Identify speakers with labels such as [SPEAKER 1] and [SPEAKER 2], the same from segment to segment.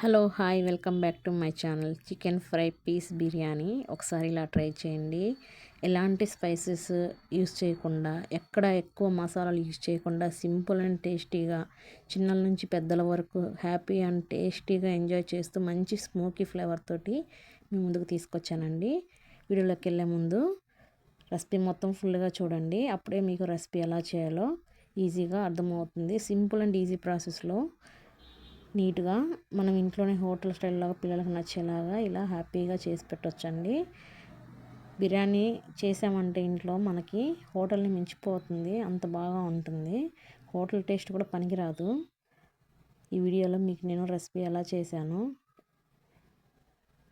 [SPEAKER 1] Hello hi welcome back to my channel. Chicken fry piece biryani. ఒకసారి ఇలా try చేయండి. ఎలాంటి స్పైసెస్ యూస్ చేయకుండా ఎక్కడ ఎక్కువ మసాలాలు యూస్ చేయకుండా సింపుల్ అండ్ టేస్టీగా చిన్నల నుంచి పెద్దల వరకు హ్యాపీ అండ్ టేస్టీగా ఎంజాయ్ చేస్తూ మంచి స్మోకీ ఫ్లేవర్ తోటి మీ ముందుకు తీసుకొచ్చానండి. వీడియోలోకి వెళ్ళే ముందు రెసిపీ మొత్తం ఫుల్గా చూడండి. అప్పుడే మీకు రెసిపీ ఎలా చేయాలో ఈజీగా అర్థమవుతుంది. సింపుల్ అండ్ ఈజీ ప్రాసెస్లో నీట్గా మనం ఇంట్లోనే హోటల్ స్టైల్లో పిల్లలకు నచ్చేలాగా ఇలా హ్యాపీగా చేసి పెట్టొచ్చండి. బిర్యానీ చేసామంటే ఇంట్లో మనకి హోటల్ని మించిపోతుంది అంత బాగా ఉంటుంది. హోటల్ టేస్ట్ కూడా పనికిరాదు. ఈ వీడియోలో మీకు నేను రెసిపీ ఎలా చేశాను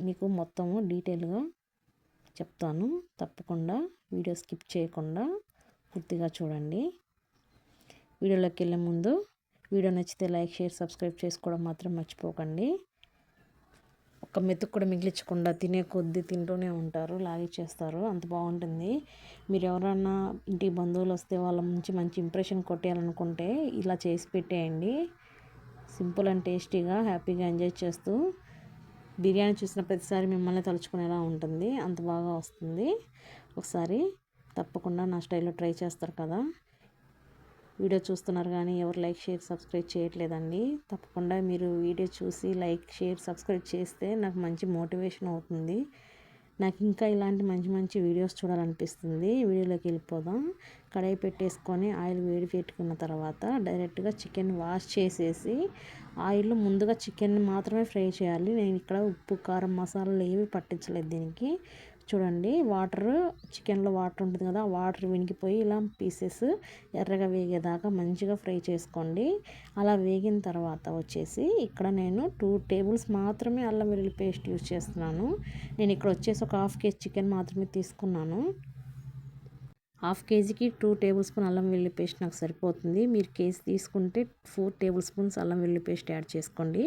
[SPEAKER 1] మీకు మొత్తము డీటెయిల్గా చెప్తాను. తప్పకుండా వీడియో స్కిప్ చేయకుండా పూర్తిగా చూడండి. వీడియోలోకి వెళ్ళే ముందు వీడియో నచ్చితే లైక్ షేర్ సబ్స్క్రైబ్ చేసుకోవడం మాత్రం మర్చిపోకండి. ఒక మెతుకు కూడా మిగిలించకుండా తినే కొద్దీ తింటూనే ఉంటారు లాగిచ్చేస్తారు అంత బాగుంటుంది. మీరు ఎవరన్నా ఇంటి బంధువులు వస్తే వాళ్ళ నుంచి మంచి ఇంప్రెషన్ కొట్టేయాలనుకుంటే ఇలా చేసి పెట్టేయండి. సింపుల్ అండ్ టేస్టీగా హ్యాపీగా ఎంజాయ్ చేస్తూ బిర్యానీ చూసిన ప్రతిసారి మిమ్మల్ని తలుచుకునేలా ఉంటుంది. అంత బాగా వస్తుంది. ఒకసారి తప్పకుండా నా స్టైల్లో ట్రై చేస్తారు కదా. వీడియో చూస్తున్నారు కానీ ఎవరు లైక్ షేర్ సబ్స్క్రైబ్ చేయట్లేదండి. తప్పకుండా మీరు వీడియో చూసి లైక్ షేర్ సబ్స్క్రైబ్ చేస్తే నాకు మంచి మోటివేషన్ అవుతుంది. నాకు ఇంకా ఇలాంటి మంచి మంచి వీడియోస్ చూడాలనిపిస్తుంది. వీడియోలోకి వెళ్ళిపోదాం. కడాయి పెట్టేసుకొని ఆయిల్ వేడి పెట్టుకున్న తర్వాత డైరెక్ట్గా చికెన్ వాష్ చేసేసి ఆయిల్ ముందుగా చికెన్ మాత్రమే ఫ్రై చేయాలి. నేను ఇక్కడ ఉప్పు కారం మసాలాలు ఏవి పట్టించలేదు దీనికి. చూడండి వాటర్ చికెన్లో వాటర్ ఉంటుంది కదా వాటర్ వినికిపోయి ఇలా పీసెస్ ఎర్రగా వేగేదాకా మంచిగా ఫ్రై చేసుకోండి. అలా వేగిన తర్వాత వచ్చేసి ఇక్కడ నేను టూ టేబుల్స్ మాత్రమే అల్లం వెల్లుల్లి పేస్ట్ యూజ్ చేస్తున్నాను. నేను ఇక్కడ వచ్చేసి ఒక హాఫ్ కేజీ చికెన్ మాత్రమే తీసుకున్నాను. హాఫ్ కేజీకి టూ టేబుల్ స్పూన్ అల్లం వెల్లుల్లి పేస్ట్ నాకు సరిపోతుంది. మీరు కేజీ తీసుకుంటే ఫోర్ టేబుల్ స్పూన్స్ అల్లం వెల్లుల్లి పేస్ట్ యాడ్ చేసుకోండి.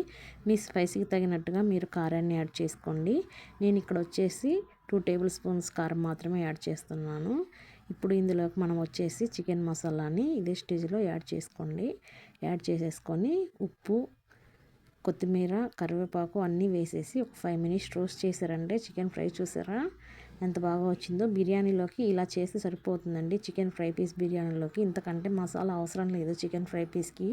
[SPEAKER 1] మీ స్పైసీకి తగినట్టుగా మీరు కారాన్ని యాడ్ చేసుకోండి. నేను ఇక్కడ వచ్చేసి టూ టేబుల్ స్పూన్స్ కారం మాత్రమే యాడ్ చేస్తున్నాను. ఇప్పుడు ఇందులోకి మనం వచ్చేసి చికెన్ మసాలాని ఇదే స్టేజ్లో యాడ్ చేసుకోండి. యాడ్ చేసేసుకొని ఉప్పు కొత్తిమీర కరివేపాకు అన్నీ వేసేసి ఒక ఫైవ్ మినిట్స్ రోస్ట్ చేశారంటే చికెన్ ఫ్రై చూసారా? ఎంత బాగా వచ్చిందో బిర్యానీలోకి ఇలా చేస్తే సరిపోతుందండి. చికెన్ ఫ్రై పీస్ బిర్యానీలోకి. ఇంతకంటే మసాలా అవసరం లేదు చికెన్ ఫ్రై పీస్కి.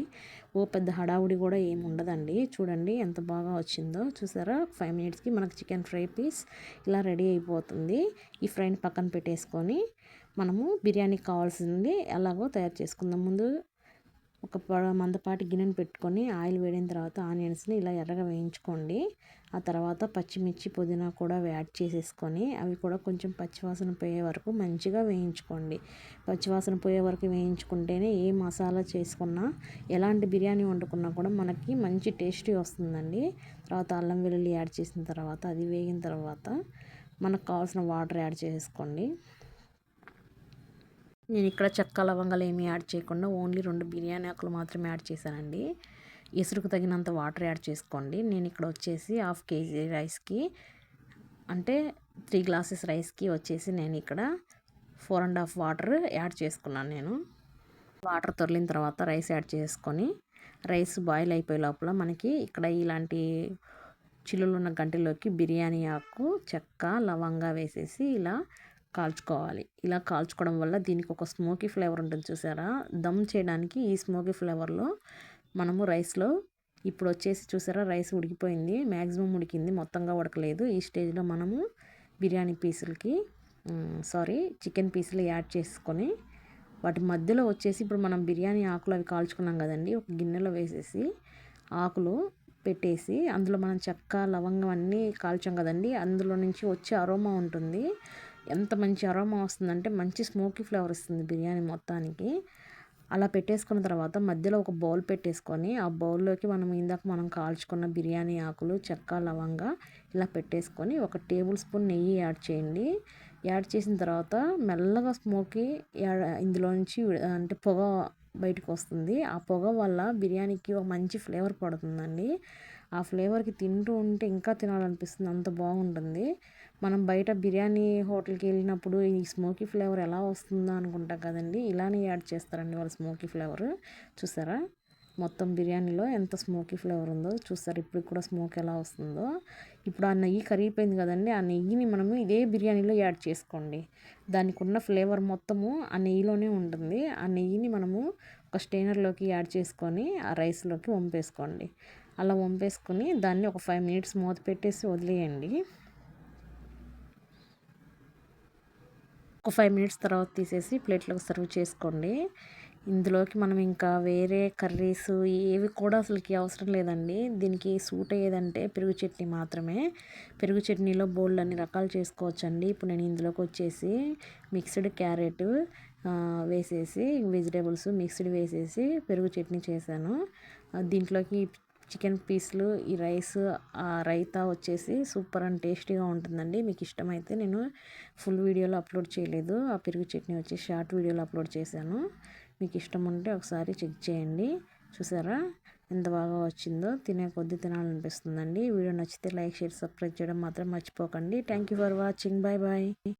[SPEAKER 1] ఓ పెద్ద హడావుడి కూడా ఏమి ఉండదండి. చూడండి ఎంత బాగా వచ్చిందో. చూసారా? ఫైవ్ మినిట్స్కి మనకు చికెన్ ఫ్రై పీస్ ఇలా రెడీ అయిపోతుంది. ఈ ఫ్రైని పక్కన పెట్టేసుకొని మనము బిర్యానీకి కావాల్సింది ఎలాగో తయారు చేసుకుందాం ముందు. ఒక మందపాటి గిన్నెను పెట్టుకొని ఆయిల్ వేడిన తర్వాత ఆనియన్స్ని ఇలా ఎర్రగా వేయించుకోండి. ఆ తర్వాత పచ్చిమిర్చి పుదీనా కూడా యాడ్ చేసేసుకొని అవి కూడా కొంచెం పచ్చివాసన పోయే వరకు మంచిగా వేయించుకోండి. పచ్చివాసన పోయే వరకు వేయించుకుంటేనే ఏ మసాలా చేసుకున్నా ఎలాంటి బిర్యానీ వండుకున్నా కూడా మనకి మంచి టేస్టీ వస్తుందండి. తర్వాత అల్లం వెల్లుల్లి యాడ్ చేసిన తర్వాత అది వేగిన తర్వాత మనకు కావాల్సిన వాటర్ యాడ్ చేసుకోండి నేను ఇక్కడ చెక్క లవంగాలు ఏమీ యాడ్ చేయకుండా ఓన్లీ రెండు బిర్యానీ ఆకులు మాత్రమే యాడ్ చేశానండి. ఎసురుకు తగినంత వాటర్ యాడ్ చేసుకోండి. నేను ఇక్కడ వచ్చేసి హాఫ్ కేజీ రైస్కి అంటే త్రీ గ్లాసెస్ రైస్కి వచ్చేసి నేను ఇక్కడ four and half water add చేసుకున్నాను నేను. వాటర్ తొరిలిన తర్వాత రైస్ యాడ్ చేసుకొని రైస్ బాయిల్ అయిపోయే లోపల మనకి ఇక్కడ ఇలాంటి చిల్లులు ఉన్న గంటలోకి బిర్యానీ ఆకు చెక్క లవంగా వేసేసి ఇలా కాల్చుకోవాలి. ఇలా కాల్చుకోవడం వల్ల దీనికి ఒక స్మోకీ ఫ్లేవర్ ఉంటుంది చూసారా? దమ్ చేయడానికి ఈ స్మోకీ ఫ్లేవర్లో మనము రైస్లో ఇప్పుడు వచ్చేసి చూసారా? రైస్ ఉడికిపోయింది. మ్యాక్సిమం ఉడికింది. మొత్తంగా ఉడకలేదు. ఈ స్టేజ్లో మనము బిర్యానీ పీసులకి సారీ చికెన్ పీసులు యాడ్ చేసుకొని వాటి మధ్యలో వచ్చేసి ఇప్పుడు మనం బిర్యానీ ఆకులు అవి కాల్చుకున్నాం కదండి. ఒక గిన్నెలో వేసేసి ఆకులు పెట్టేసి అందులో మనం చెక్క లవంగం అన్నీ కాల్చాం కదండి. అందులో నుంచి వచ్చే అరోమా ఉంటుంది. ఎంత మంచి అరోమా వస్తుందంటే మంచి స్మోకీ ఫ్లేవర్ ఇస్తుంది బిర్యానీ మొత్తానికి. అలా పెట్టేసుకున్న తర్వాత మధ్యలో ఒక బౌల్ పెట్టేసుకొని ఆ బౌల్లోకి మనం ఇందాక మనం కాల్చుకున్న బిర్యానీ ఆకులు చెక్క లవంగా ఇలా పెట్టేసుకొని ఒక టేబుల్ స్పూన్ నెయ్యి యాడ్ చేయండి. యాడ్ చేసిన తర్వాత మెల్లగా స్మోకీ ఇందులో నుంచి అంటే పొగ బయటకు వస్తుంది. ఆ పొగ వల్ల బిర్యానీకి ఒక మంచి ఫ్లేవర్ పడుతుందండి. ఆ ఫ్లేవర్కి తింటూ ఉంటే ఇంకా తినాలనిపిస్తుంది. అంత బాగుంటుంది. మనం బయట బిర్యానీ హోటల్కి వెళ్ళినప్పుడు ఈ స్మోకీ ఫ్లేవర్ ఎలా వస్తుందో అనుకుంటాం కదండి. ఇలానే యాడ్ చేస్తారండి వాళ్ళు స్మోకీ ఫ్లేవర్. చూసారా? మొత్తం బిర్యానీలో ఎంత స్మోకీ ఫ్లేవర్ ఉందో చూస్తారు ఇప్పుడు కూడా స్మోక్ ఎలా వస్తుందో. ఇప్పుడు ఆ నెయ్యి కరిగిపోయింది కదండి. ఆ నెయ్యిని మనము ఇదే బిర్యానీలో యాడ్ చేసుకోండి. దానికి ఉన్న ఫ్లేవర్ మొత్తము ఆ నెయ్యిలోనే ఉంటుంది. ఆ నెయ్యిని మనము ఒక స్టెయినర్లోకి యాడ్ చేసుకొని ఆ రైస్లోకి వంపేసుకోండి. అలా వంపేసుకొని దాన్ని ఒక ఫైవ్ మినిట్స్ మూత పెట్టేసి వదిలేయండి. ఒక ఫైవ్ మినిట్స్ తర్వాత తీసేసి ప్లేట్లోకి సర్వ్ చేసుకోండి. ఇందులోకి మనం ఇంకా వేరే కర్రీస్ ఏవి కూడా అసలుకి అవసరం లేదండి. దీనికి సూట్ అయ్యేదంటే పెరుగు చట్నీ మాత్రమే. పెరుగు చట్నీలో బోల్డ్ అన్ని రకాలు చేసుకోవచ్చండి. ఇప్పుడు నేను ఇందులోకి వచ్చేసి మిక్స్డ్ క్యారెట్ వేసేసి వెజిటేబుల్స్ మిక్స్డ్ వేసేసి పెరుగు చట్నీ చేశాను. దీంట్లోకి చికెన్ పీస్లు ఈ రైస్ ఆ రైతా వచ్చేసి సూపర్ అండ్ టేస్టీగా ఉంటుందండి. మీకు ఇష్టమైతే నేను ఫుల్ వీడియోలో అప్లోడ్ చేయలేదు. ఆ పెరుగు చట్నీ వచ్చి షార్ట్ వీడియోలో అప్లోడ్ చేశాను. మీకు ఇష్టం ఉంటే ఒకసారి చెక్ చేయండి. చూసారా? ఎంత బాగా వచ్చిందో. తినే కొద్ది తినాలనిపిస్తుందండి. వీడియో నచ్చితే లైక్ షేర్ సబ్స్క్రైబ్ చేయడం మాత్రం మర్చిపోకండి. Thank you for watching. Bye bye.